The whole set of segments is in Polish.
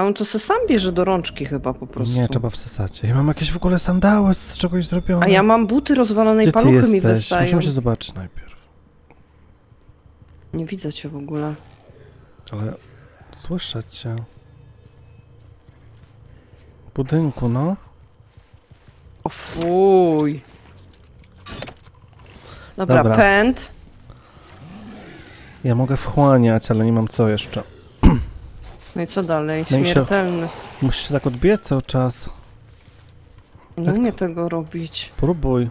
A on to se sam bierze do rączki chyba po prostu. Nie, trzeba wsysać. Ja mam jakieś w ogóle sandały z czegoś zrobione. A ja mam buty rozwalone i Gdzie ty paluchy mi jesteś? wystają. Musimy się zobaczyć najpierw. Nie widzę cię w ogóle. Ale słyszę cię. W budynku, no. O fuj. Dobra, Dobra. pęd. Ja mogę wchłaniać, ale nie mam co jeszcze. No i co dalej? No i się- Śmiertelny. Musisz się tak odbijać cały czas. Nie Jak umie tego robić. Próbuj.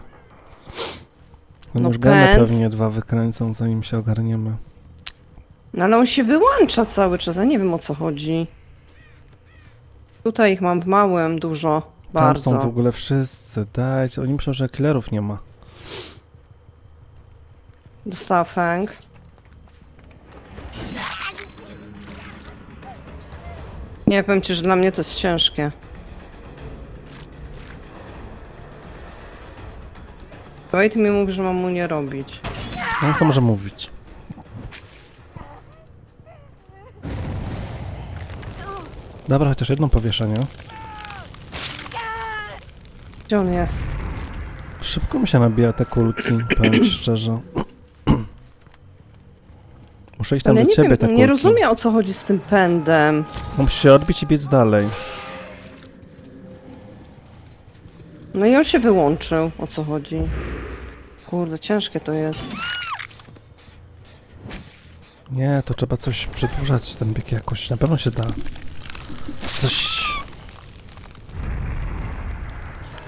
No No już geny pęd. pewnie dwa wykręcą, zanim się ogarniemy. No ale on się wyłącza cały czas, ja nie wiem o co chodzi. Tutaj ich mam w małym dużo. Tam Bardzo. są w ogóle wszyscy. Dajcie. Oni myślą, że killerów nie ma. Dostała. Nie, powiem ci, że dla mnie to jest ciężkie. Wait mi mówi, że mam mu nie robić. No co może mówić? Dobra, chociaż jedno powieszenie. Gdzie on jest? Szybko mi się nabija te kulki, powiem ci szczerze. Muszę iść tam Ale do nie ciebie wiem, kulki. nie rozumiem o co chodzi z tym pędem. Musisz się odbić i biec dalej. No i on się wyłączył. O co chodzi? Kurde, ciężkie to jest. Nie, to trzeba coś przedłużać ten bieg jakoś. Na pewno się da. Coś...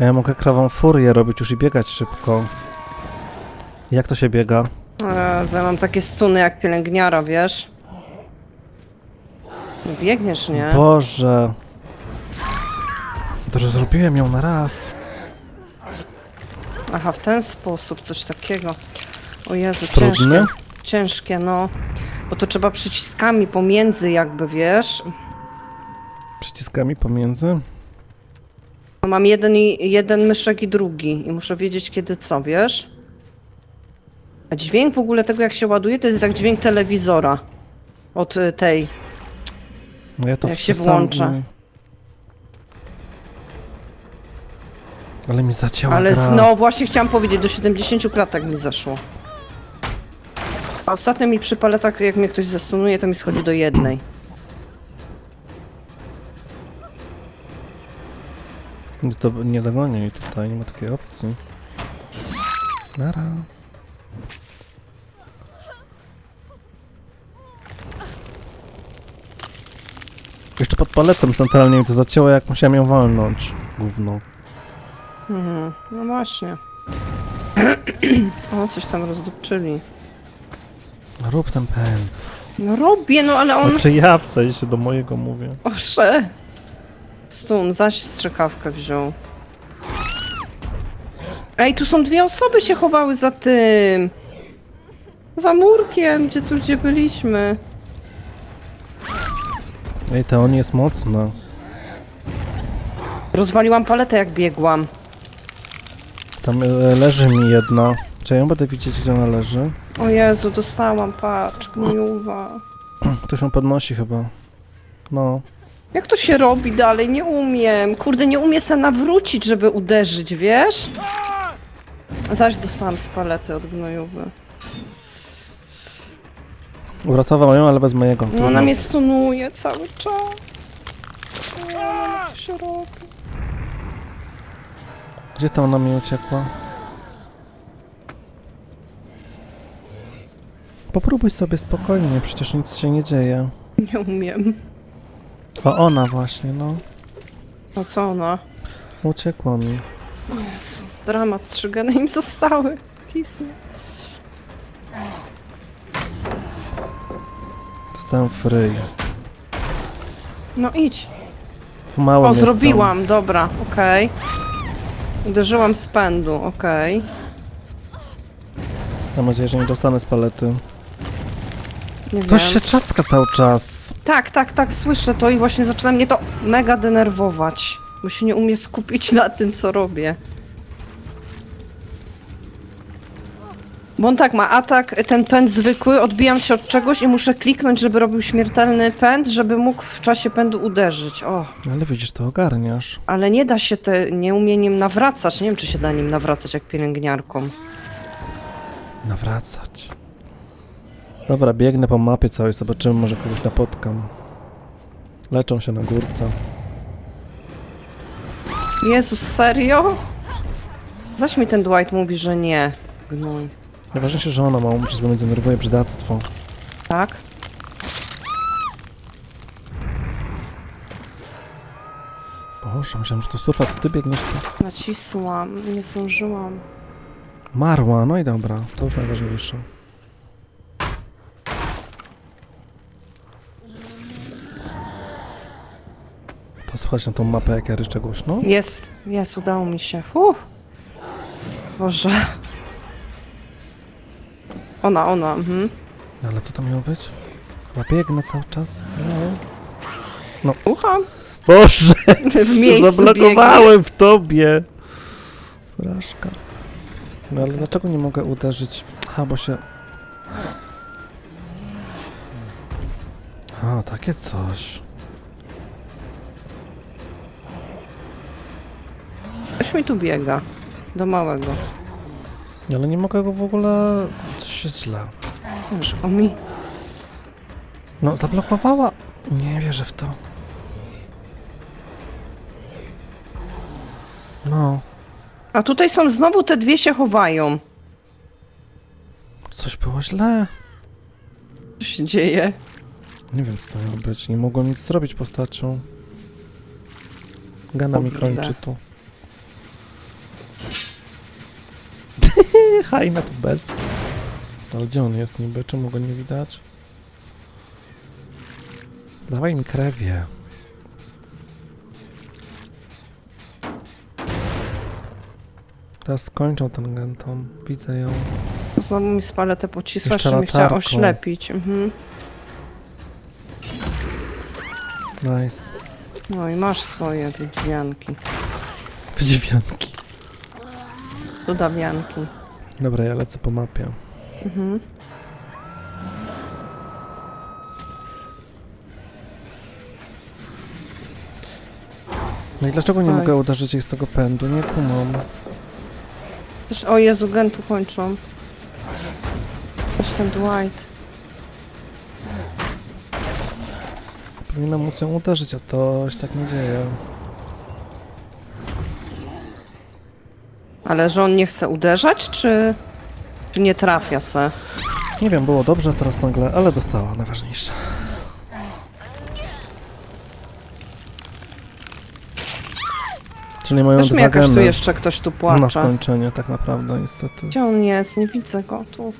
Ja mogę krawą furię robić już i biegać szybko. Jak to się biega? Jezu, ja mam takie stuny jak pielęgniara, wiesz? No biegniesz, nie? Boże. To że zrobiłem ją na raz. Aha, w ten sposób, coś takiego. O Jezu, Trudny? ciężkie. Ciężkie, no. Bo to trzeba przyciskami pomiędzy jakby, wiesz? Przyciskami pomiędzy. No, Mam jeden, i, jeden myszek i drugi i muszę wiedzieć kiedy co, wiesz? A dźwięk w ogóle tego jak się ładuje to jest jak dźwięk telewizora. Od y, tej. No ja to Jak się wsysam włącza. i- Ale mi zacięła Ale gra. z- no właśnie chciałam powiedzieć, do 70 klatek mi zeszło. A ostatnio mi przy paletach, jak mnie ktoś zastunuje, to mi schodzi do jednej. Nie, to nie dogonię jej tutaj, nie ma takiej opcji. Nara. Jeszcze pod paletą centralnie mi to zacięło, jak musiałem ją walnąć. Gówno. Mhm. No właśnie. o, coś tam rozdupczyli. No Rób ten pęd. No robię, no ale on... Znaczy ja w sensie do mojego mówię. Osze. Stun, zaś strzykawkę wziął. Ej, tu są dwie osoby się chowały za tym. Za murkiem, gdzie tu gdzie byliśmy. Ej, ta on jest mocna. Rozwaliłam paletę jak biegłam. Tam e, leży mi jedna. Czy ja ją będę widzieć, gdzie ona leży? O Jezu, dostałam, patrz, gniuwa. Ktoś ją podnosi chyba. No. Jak to się robi dalej? Nie umiem. Kurde, nie umiem se nawrócić, żeby uderzyć, wiesz? Zaś dostałam z palety od gnojowy. Uratował ją, ale bez mojego. No ona mnie stunuje cały czas. O, jak to się robi? Gdzie tam ona mi uciekła? Popróbuj sobie spokojnie, przecież nic się nie dzieje. Nie umiem. O, ona właśnie, no. A co ona? Uciekła mi. O Jezu, dramat, trzy geny im zostały. Kisnie. Dostałem fryj. No idź. W małym O, jestem. zrobiłam, dobra, okej. Uderzyłam z pędu, okej. Mam nadzieję, że nie dostanę z palety. Nie wiem. się czaska cały czas. Tak, tak, tak, słyszę to i właśnie zaczyna mnie to mega denerwować. Bo się nie umie skupić na tym, co robię. Bo on tak ma atak, ten pęd zwykły, odbijam się od czegoś i muszę kliknąć, żeby robił śmiertelny pęd, żeby mógł w czasie pędu uderzyć. O, Ale widzisz, to ogarniasz. ale nie da się te, nie umie nim nawracać. Nie wiem, czy się da nim nawracać jak pielęgniarką. Nawracać. Dobra, biegnę po mapie całej, zobaczymy, może kogoś napotkam. Leczą się na górce. Jezus, serio? Zaś mi ten Dwight mówi, że nie. Gnój. Najważniejsze, że ona ma umrzeć, bo mnie denerwuje brzydactwo. Tak? Boże, myślałem, że to surfa, to ty biegniesz tu. Nacisłam, nie zdążyłam. Marła, no i dobra, to już najważniejsze. To słuchać na tą mapę, jak ja ryczę głośno. Jest, jest, udało mi się. Uff. Boże. Ona, ona, mhm. Ale co to miało być? Chyba biegnę cały czas. No. Ucham. Boże, W miejscu zablokowałem w tobie. Fraszka. No ale dlaczego nie mogę uderzyć? A, bo się... A, takie coś. Ktoś mi tu biega. Do małego. Ale nie mogę go w ogóle... Coś jest źle. Wiesz, o mi. No, zablokowała. Nie wierzę w to. No, A tutaj są znowu te dwie się chowają. coś było źle. Co się dzieje? Nie wiem, co to miało być. Nie mogłem nic zrobić postacią. Gana mi Kurde. kończy tu. Hajna tu bez. Ale gdzie on jest niby? Czemu go nie widać? Dawaj mi krewie. Teraz skończą ten gentom. Widzę ją. Znowu mi paletę pocisła, Jeszcze że mnie chciała latarką. oślepić. Mhm. Nice. No i masz swoje te drzwianki. Wydziwianki. Cudawianki. Dobra, ja lecę po mapie. Mhm. No i dlaczego nie Oj. mogę uderzyć jej z tego pędu? Nie kumam. Też, o Jezu, gentu kończą. Też ten Dwight. Powinienem móc ją uderzyć, a to się tak nie dzieje. Ale że on nie chce uderzać, czy, czy nie trafia se? Nie wiem, było dobrze teraz nagle, ale dostała, najważniejsze. Czyli mają Też mi dwa tu geny jeszcze ktoś tu na płacze. skończenie, tak naprawdę, niestety. Gdzie on jest? Nie widzę go tu.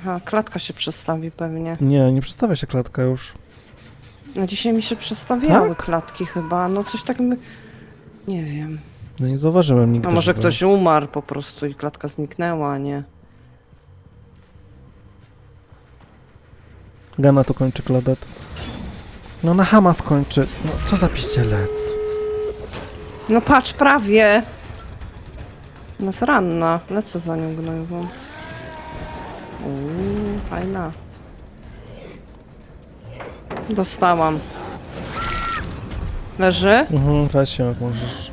Aha, klatka się przestawi pewnie. Nie, nie przedstawia się klatka już. No dzisiaj mi się przestawiały Tak? klatki chyba. No coś tak mi... Nie wiem. No nie zauważyłem nigdy. A może żeby- ktoś umarł po prostu i klatka zniknęła, a nie? Gana to kończy Claudette. No na Hama skończy. No co za piścielec. No patrz, prawie! No jest ranna. Lecę za nią gnojową. Uuu, fajna. Dostałam. Leży? Mhm, weź się jak możesz.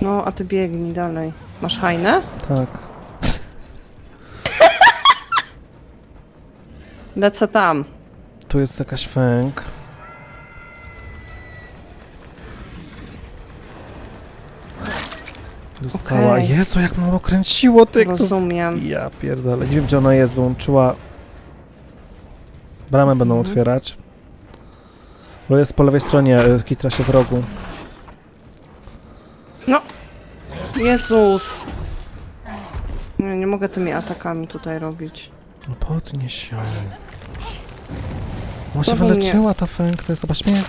No, a ty biegnij dalej. Masz hajnę? Tak. Lecę tam. Tu jest jakaś fęk. Dostała. Okej. Jezu, jak mało kręciło ty. to z- Rozumiem. Ja pierdolę. Nie wiem, gdzie ona jest. Wyłączyła... Bramę będą Mhm. otwierać. Bo jest po lewej stronie, y, kitra się w rogu. Jezus! Nie, nie mogę tymi atakami tutaj robić. No podnieś ją. Może się Znowu mnie- wyleczyła ta fęk, to jest chyba śmiech.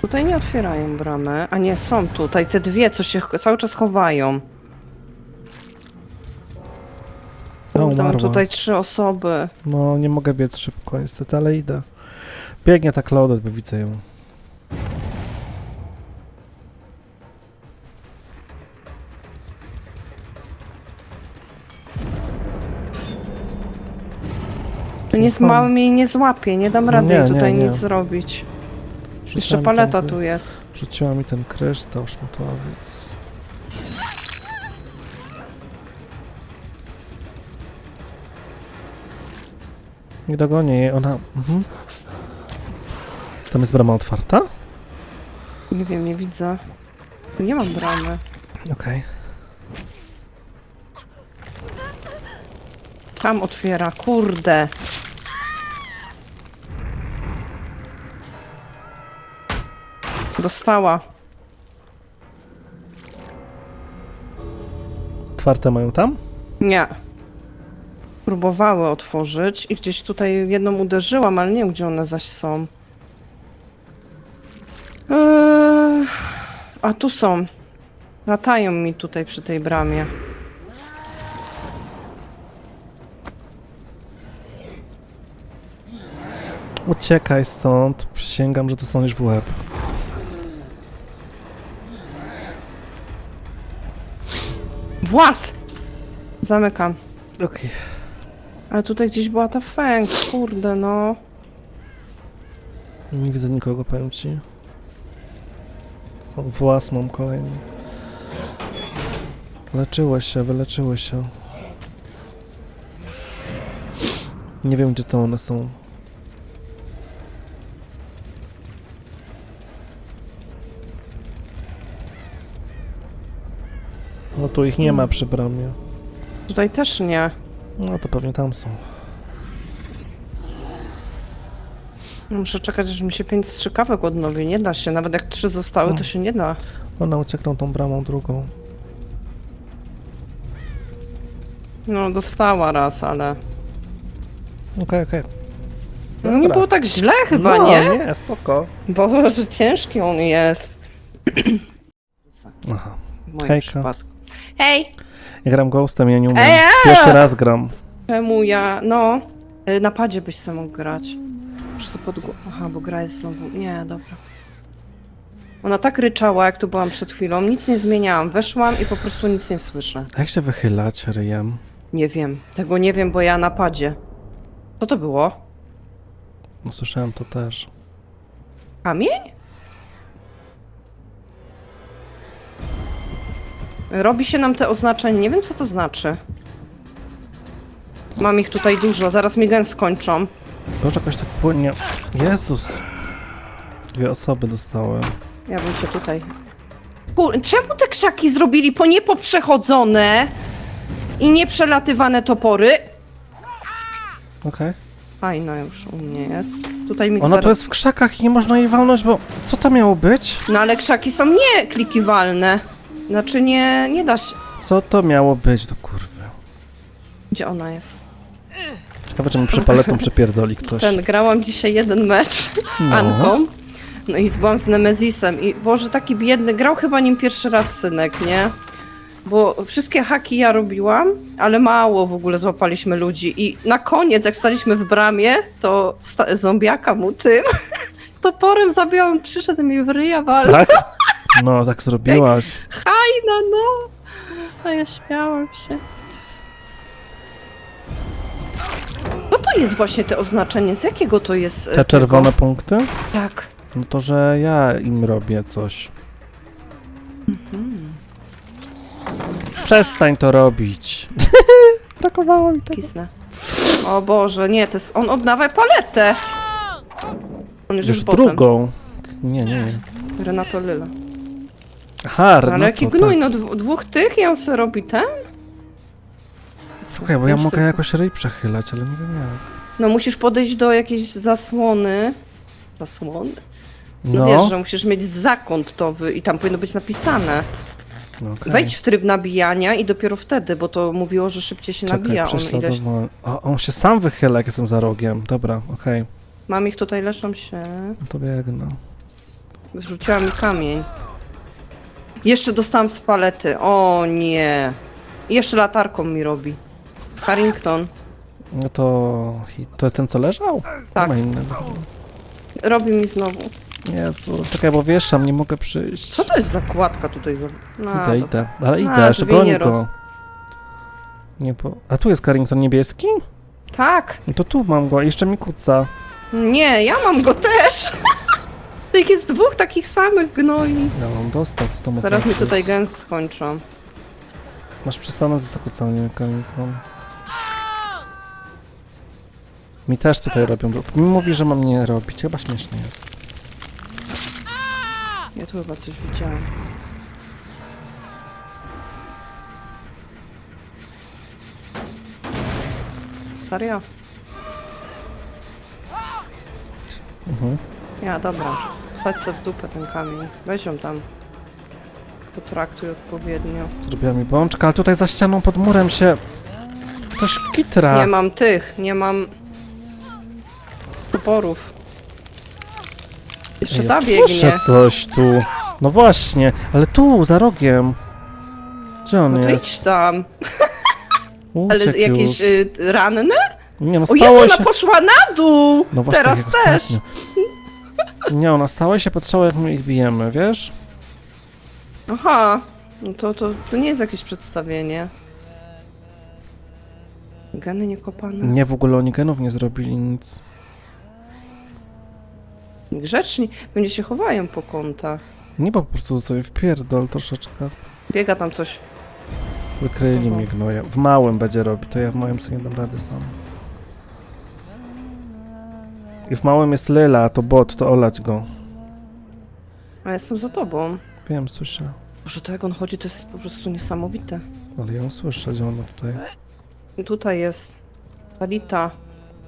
Tutaj nie otwierają bramy. A nie, są tutaj te dwie, co się ch- cały czas chowają. A, Kurde, mam umarła. tutaj trzy osoby. No, nie mogę biec szybko niestety, ale idę. Biegnie ta Claudette, bo widzę ją. To nie z jej nie złapie, nie dam rady nie, tutaj nie, nie. nic zrobić. Jeszcze paleta ten- tu jest. Rzuciła mi ten kryształ szmatowiec. Nie dogonię jej, ona... Mhm. Tam jest brama otwarta? Nie wiem, nie widzę. Nie mam bramy. Okej. Tam otwiera, kurde. Dostała. Otwarte mają tam? Nie. Próbowały otworzyć i gdzieś tutaj jedną uderzyłam, ale nie wiem, gdzie one zaś są. A tu są. Latają mi tutaj przy tej bramie. Uciekaj stąd. Przysięgam, że dostaniesz w łeb. Włas! Zamykam. Okej. Ale tutaj gdzieś była ta fęk, kurde no. Nie widzę nikogo, powiem ci. O, włas mam kolejny. Leczyłeś się, wyleczyłeś się. Nie wiem, gdzie to one są. No tu ich nie ma przy bramie. Tutaj też nie. No to pewnie tam są. Muszę czekać, aż mi się pięć strzykawek odnowi. Nie da się. Nawet jak trzy zostały, to No. się nie da. One uciekną tą bramą drugą. No, dostała raz, ale... Okej, okej. No, nie Dobra. było tak źle chyba, no, nie? nie, spoko. Bo że ciężki on jest. Aha. W moim Hejka. przypadku. Hej! Ja gram Ghostem, ja nie umiem. Ej, Pierwszy raz gram. Czemu ja... No... y, Na padzie byś sam mógł grać. Sobie pod... Aha, bo gra jest znowu... Nie, dobra. Ona tak ryczała, jak tu byłam przed chwilą. Nic nie zmieniałam. Weszłam i po prostu nic nie słyszę. A jak się wychylać ryjem? Nie wiem. Tego nie wiem, bo ja na padzie. Co to było? No słyszałem to też. Kamień? Robi się nam te oznaczenia. Nie wiem, co to znaczy. Mam ich tutaj dużo. Zaraz mi gen skończą. Boże, jakoś tak płynnie. Jezus! Dwie osoby dostały. Ja bym się tutaj... Kur... Czemu te krzaki zrobili po niepoprzechodzone i nieprzelatywane topory? Okej. Fajna już u mnie jest. Tutaj mi Ona zaraz... tu jest w krzakach i nie można jej walnąć, bo... Co to miało być? No ale krzaki są nieklikiwalne. Znaczy nie, nie da się... Co to miało być do kurwy? Gdzie ona jest? Ciekawe, czy mi przy paletą przepierdoli ktoś. Ten, grałam dzisiaj jeden mecz No. Anką. No i byłam z Nemezisem i Boże, taki biedny, grał chyba nim pierwszy raz synek, nie? Bo wszystkie haki ja robiłam, ale mało w ogóle złapaliśmy ludzi i na koniec, jak staliśmy w bramie, to zombiaka mu tym toporem zabiłam, przyszedł mi w ryja. Tak? No, tak zrobiłaś. Fajna, no! A ja śmiałam się. To jest właśnie te oznaczenie? Z jakiego to jest? e, Te czerwone punkty? Tego? Tak. No to, że ja im robię coś. Przestań to robić. Brakowało mi tego. Kisnę. O Boże, nie, to jest, on oddawa paletę. On już, Już jest botem. drugą. Nie, nie jest. Renato Lyla. Aha, Ale no jaki to gnój, tak. no dwu- dwóch tych i on se robi ten? Słuchaj, bo ja mogę tylko- jakoś ryj przechylać, ale nie wiem jak. No musisz podejść do jakiejś zasłony. Zasłony? No, No, wiesz, że musisz mieć zakąt to wy... i tam powinno być napisane. no okej. Wejdź w tryb nabijania i dopiero wtedy, bo to mówiło, że szybciej się nabija on ileś. prześladowanie. O, on się sam wychyla, jak jestem za rogiem. Dobra, okej. Mam ich tutaj, leczą się. No to biegnę. Rzuciła mi kamień. Jeszcze dostałam z palety. O nie. I Jeszcze latarką mi robi. Harrington. No to... To ten, co leżał? Tak. Nie ma innego. Robi mi znowu. Jezu, czekaj, bo wieszam, nie mogę przyjść. Co to jest za kładka tutaj? Za... No, Idę, idę. Ale A, idę, szybko nie go. Nie po... A tu jest Carrington niebieski? Tak. No to tu mam go, jeszcze mi kuca. Nie, ja mam go też. Tych jest dwóch takich samych gnoi. Ja mam dostać, to Zaraz mi tutaj gęs skończą. Masz przestanę za to kucanie kamiką. Mi też tutaj robią. Mi mówi, że mam nie robić. Chyba śmieszne jest. Ja tu chyba coś widziałam. Serio? Mhm. Ja, dobra. Wsadź sobie w dupę ten kamień. Weź ją tam. Potraktuj odpowiednio. Zrobiła mi bączka, ale tutaj za ścianą pod murem się... Ktoś kitra. Nie mam tych, nie mam... Toporów. Jeszcze ta Słyszę biegnie. coś tu. No właśnie, ale tu, za rogiem. Gdzie on No to jest? idź tam. Ale Uciekł jakieś już. y, ranne? Nie no, O Jezu, stało ona się... poszła na dół! No właśnie, Teraz tak jak też. ostatnio. Nie, ona stała i się patrzała, jak my ich bijemy, wiesz? Aha, no to, to, to nie jest jakieś przedstawienie. Geny niekopane. Nie, w ogóle oni genów nie zrobili nic. Grzeczni. Będzie się chowają po kątach. Nie, bo po prostu sobie wpierdol troszeczkę. Biega tam coś. Wykryli Aha. mnie gnoja. W małym będzie robić, to ja w małym sobie nie dam rady sam. I w małym jest Lela, to bot, to olać go. A ja jestem za tobą. Wiem, słyszę. Boże, to jak on chodzi, to jest po prostu niesamowite. Ale ja ją słyszę, gdzie ona tutaj. Tutaj jest. Talita.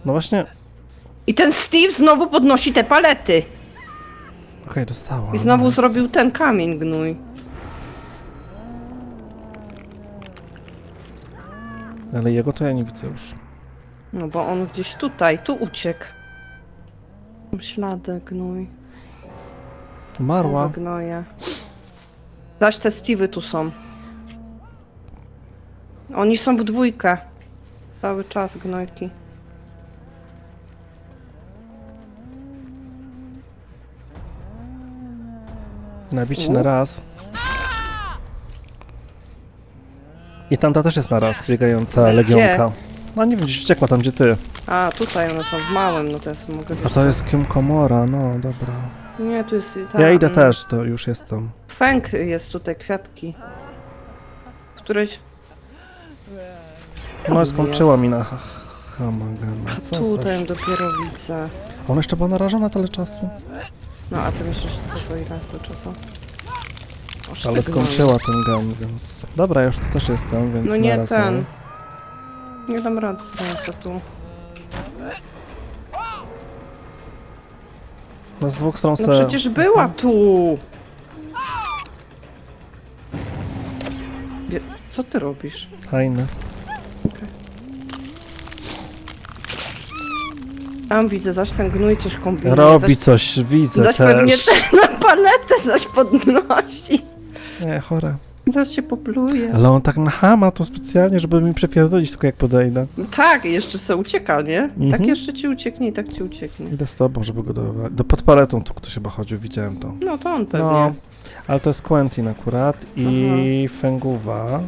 No właśnie, I ten Steve znowu podnosi te palety. okej, dostała. I znowu nice. zrobił ten kamień gnój. Ale jego to ja nie widzę już. No bo on gdzieś tutaj, tu uciekł. Ślady gnój. Umarła. Gnoje. Zaś te Steve'y tu są. Oni są w dwójkę. Cały czas gnojki. Nabić na raz. I tamta też jest na raz, biegająca legionka. No nie wiem, gdzieś uciekła tam, gdzie ty. A, tutaj one są w małym, no to ja sobie mogę... A wiesz to jest Kim Komora, no dobra. Nie, tu jest... Ta, Ja idę mm, też, to już jestem. Fęk jest tutaj, kwiatki. Któreś... No skończyła mi na ha- Hamagana. A Co tutaj ją dopiero widzę. Ona jeszcze była narażona tyle czasu. No, a ty myślisz, co to ile to czasu? Oż Ale skończyła ten gun, więc... Dobra, ja już tu też jestem, więc No nie naraz, ten. Nie dam rady co tu. No z dwóch stron No se... przecież była tu! Bie- Co ty robisz? Fajny. Tam widzę, zaś ten gnój coś kombinuje. Robi zaś, coś, widzę zaś też. pewnie ten na paletę zaś podnosi. Nie, chore. Zaś się popluje. Ale on tak na hama to specjalnie, żeby mi przepierdolić tylko jak podejdę. Tak, jeszcze se ucieka, nie? Mhm. Tak jeszcze ci ucieknie i tak ci ucieknie. Idę z tobą, żeby go do... do pod paletą tu ktoś chyba chodził, widziałem to. No to on pewnie. No, ale to jest Quentin akurat i Fenguwa.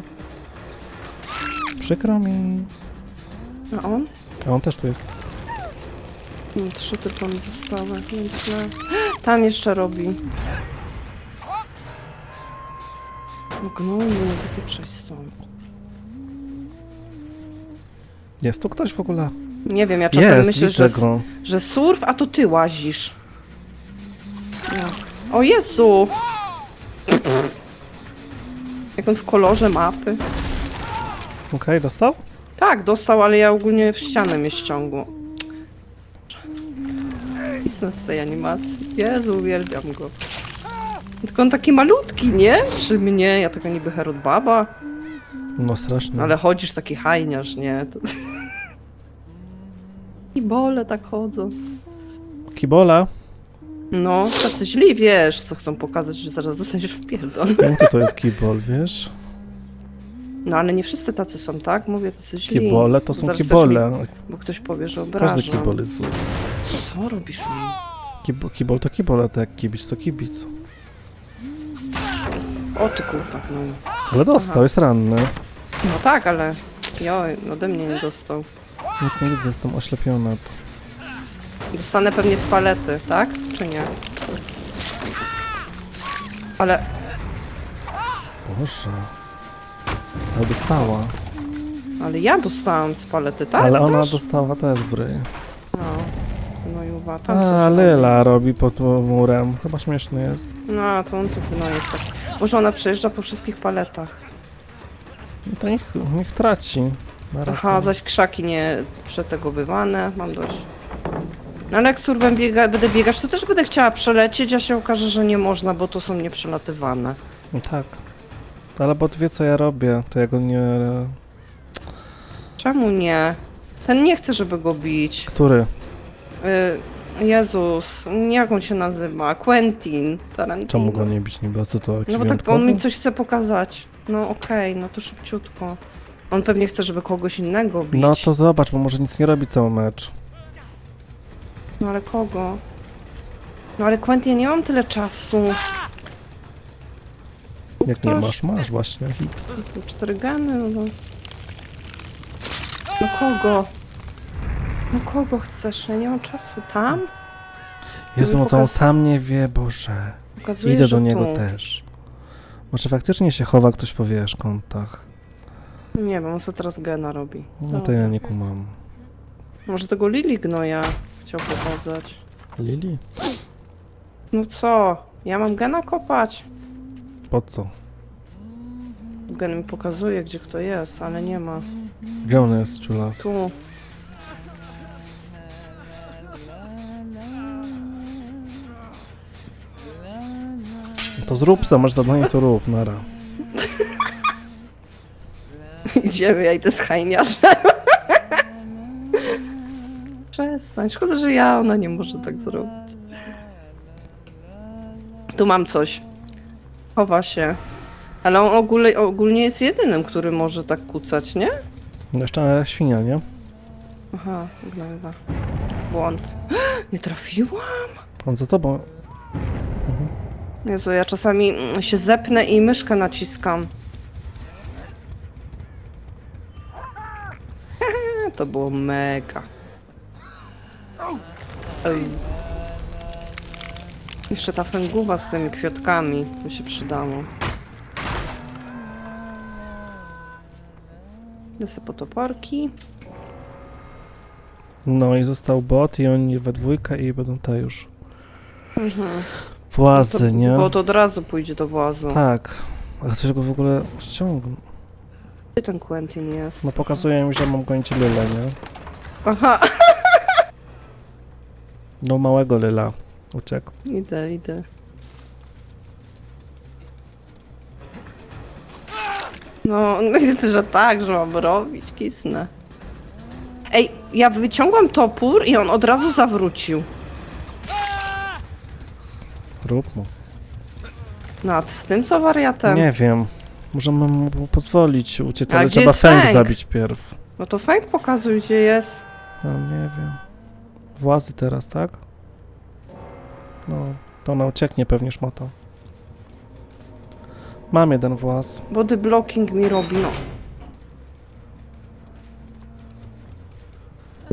Przykro mi. A on? A on też tu jest. No, trzy mi zostały, więc. Tam jeszcze robi. No gnój, nie wypieprzaj stąd. Jest tu ktoś w ogóle? Nie wiem, ja czasem jest, myślę, widzę że, go. że surf, a to ty łazisz. No. O Jezu! Jak on w kolorze mapy. Okej, dostał? Tak, dostał, ale ja ogólnie w ścianę mnie ściągło. Pisnę z tej animacji. Jezu, uwielbiam go. Tylko on taki malutki, nie? Przy mnie, ja taka niby Herod Baba, No strasznie. ale chodzisz taki hajniarz, nie? To... I bole tak chodzą. Kibola? No, tacy źli, wiesz, co chcą pokazać, że zaraz dostaniesz w pierdol. Wiem, kto to jest kibol, wiesz? No, ale nie wszyscy tacy są, tak? Mówię, tacy źli. Kibole to są Zaraz kibole. Mi, bo ktoś powie, że Każdy obrażam. kibol jest zły. Co robisz mi? Kib kibol to kibol, a tak jak kibic to kibic. O ty kurwa, no. Ale dostał, Aha. jest ranny. No tak, ale joj, ode mnie nie dostał. Nic nie widzę, jestem oślepiona. Dostanę pewnie z palety, tak? Czy nie? Ale Boże. Ale dostała. Ale ja dostałam z palety, tak? Ale ona Też? dostała też w ryj. Uwa, tam coś A. Lyla robi pod murem. Chyba śmieszny jest. No, to on no jest tak. Może ona przejeżdża po wszystkich paletach. No to niech, niech traci. Na raz Aha, zaś krzaki nie przetegowywane, mam dość. No ale jak surwem biega, będę biegać, to też będę chciała przelecieć, a się okaże, że nie można, bo to są nieprzelatywane. No tak. Ale bo wie co ja robię, to ja go nie... Czemu nie? Ten nie chce, żeby go bić. Który? Y, Jezus, jak on się nazywa? Quentin Tarantino. Czemu go nie bić niby? A co to? jakiś No bo tak, bo on mi coś chce pokazać. No okej, no to szybciutko. On pewnie chce, żeby kogoś innego bić. No to zobacz, bo może nic nie robi cały mecz. No ale kogo? No ale Quentin, ja nie mam tyle czasu. Jak nie masz, masz właśnie. Hit. Cztery geny, no. No kogo? No kogo chcesz? Ja nie mam czasu. Tam? Jezu, no to on pokaz- sam nie wie, Boże. Pokazuje, Idę że do niego tu. też. Może faktycznie się chowa ktoś po wiesz, kątach. Nie wiem, on sobie teraz gena robi. No to ja nie kumam. Może tego Lili gnoja chciał pokazać. Lili? No co? Ja mam gena kopać? Po co? Gen mi pokazuje, gdzie kto jest, ale nie ma. Gdzie on jest, Ciulas? Tu. To zrób sam, masz zadanie, to rób, nara. Idziemy, ja idę z hajniarzem. Przestań, szkoda, że ja, ona nie może tak zrobić. Tu mam coś. Chowa się. Ale on ogólnie, ogólnie jest jedynym, który może tak kucać, nie? No jeszcze świnia, nie? Aha, gnojowa. Błąd. Nie trafiłam? On za tobą. Jezu, ja czasami się zepnę i myszkę naciskam. To było mega. Ej. Jeszcze ta fęguwa z tymi kwiatkami by się przydało. Lecę po toporki. No i został bot i oni we dwójkę i będą te już. Mhm. Włazy, to, nie? Bo to od razu pójdzie do włazu. Tak. A ktoś go w ogóle ściągnął. Gdzie ten Quentin jest? No pokazuje mi, że mam gonić Lyle, nie? Aha, No małego Lyla. Uciekł. idę, idę. No, widzę, że tak, że mam robić, kisnę. Ej, ja wyciągłam topór i on od razu zawrócił. Rób mu. No, a ty z tym co wariatem? Nie wiem. Możemy mu pozwolić uciec, A ale gdzie trzeba jest Feng Feng? zabić pierw. No to Fęk pokazuj, gdzie jest. No nie wiem. Włazy teraz, tak? No, to ona ucieknie pewnie szmata. Mam jeden właz. Body blocking mi robi, no.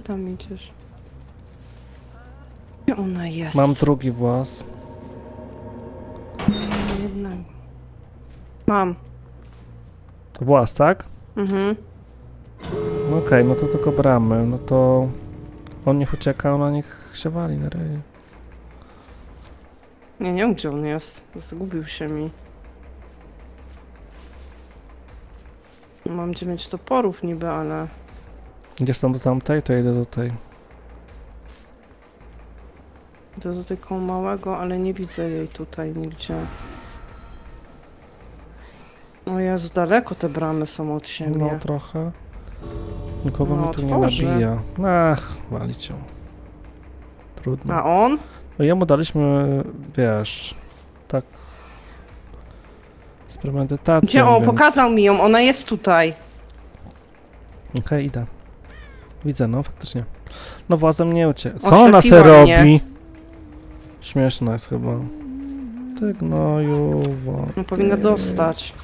Tam idziesz? Gdzie ona jest? Mam drugi właz. Mam. Właz, tak? Mhm. No okej, no to tylko bramy. No to on niech ucieka, ona niech się wali na ryj. Nie, nie wiem gdzie on jest. Zgubił się mi. Mam dziewięć toporów niby, ale... Idziesz tam do tamtej, to ja idę do tej. Idę do tego małego, ale nie widzę jej tutaj nigdzie. O Jezu, daleko te bramy są od siebie. No trochę. Nikogo No, mi tu nie nabija. Ach, walić ją. Trudno. A on? No jemu daliśmy, wiesz, tak z premedytacją, Gdzie on? więc... Pokazał mi ją, ona jest tutaj. Okej, idę. Widzę, no faktycznie. No włazem nie uciekł. Co ona se Oślepiła mnie. robi? Śmieszna jest chyba. Ty gnoju, No powinna dostać.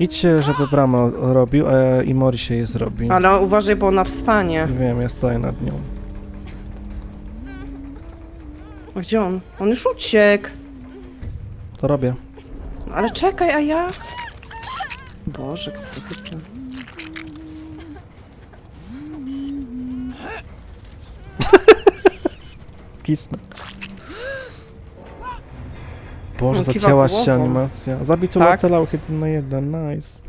Idźcie, żeby bramę robił, a i Mori się je zrobi. Ale uważaj, bo ona wstanie. Wiem, ja stoję nad nią. A Gdzie on? On już uciekł. To robię. Ale czekaj, a ja? Boże, co ty tam? Kisnę. Boże, On kiwa zacięła się głową. animacja. Zabił tu Tak. Jeden na jeden, nice.